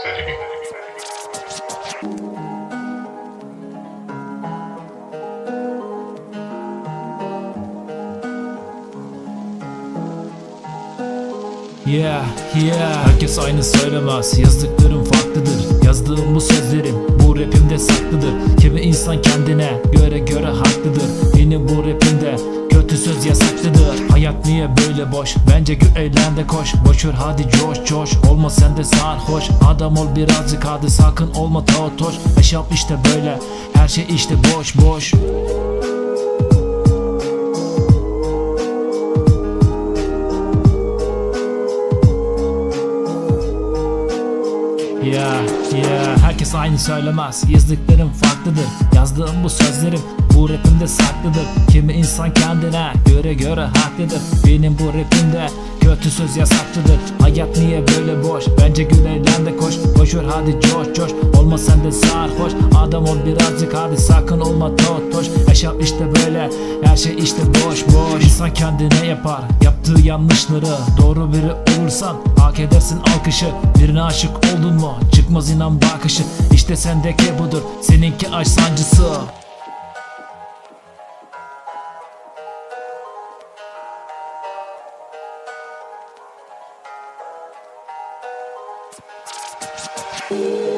Yeah, yeah. Herkes aynı söylemez. Yazdıklarım farklıdır. Yazdığım bu sözlerim Bu rapimde saklıdır. Kimi insan kendine göre göre haklıdır. Benim bu rapimde söz yasaklıdır. Hayat niye böyle boş? Bence gül eğlen koş. Boşver hadi coş coş. Olma sen de sarhoş. Adam ol birazcık hadi sakın olma totoş Yaşam işte böyle. Her şey işte boş boş Yeah, yeah Herkes aynı söylemez. Yazdıklarım farklıdır. Yazdığım bu sözlerim Bu rapimde saklıdır. Kimi insan kendine göre göre haklıdır. Benim bu rapimde Kötü söz yasaklıdır. Hayat niye böyle boş? Bence gül eğlen de koş. Boşver hadi coş coş. Olma sen de sarhoş. Adam ol birazcık hadi sakın olma totoş. Yaşam işte böyle. Her şey işte boş boş. İnsan kendine yapar Yaptığı yanlışları Doğru biri olursan Hak edersin alkışı. Birine aşık oldun mu? Çıkmaz inan bakışı. İşte sendeki budur Seninki aşk sancısı. Thank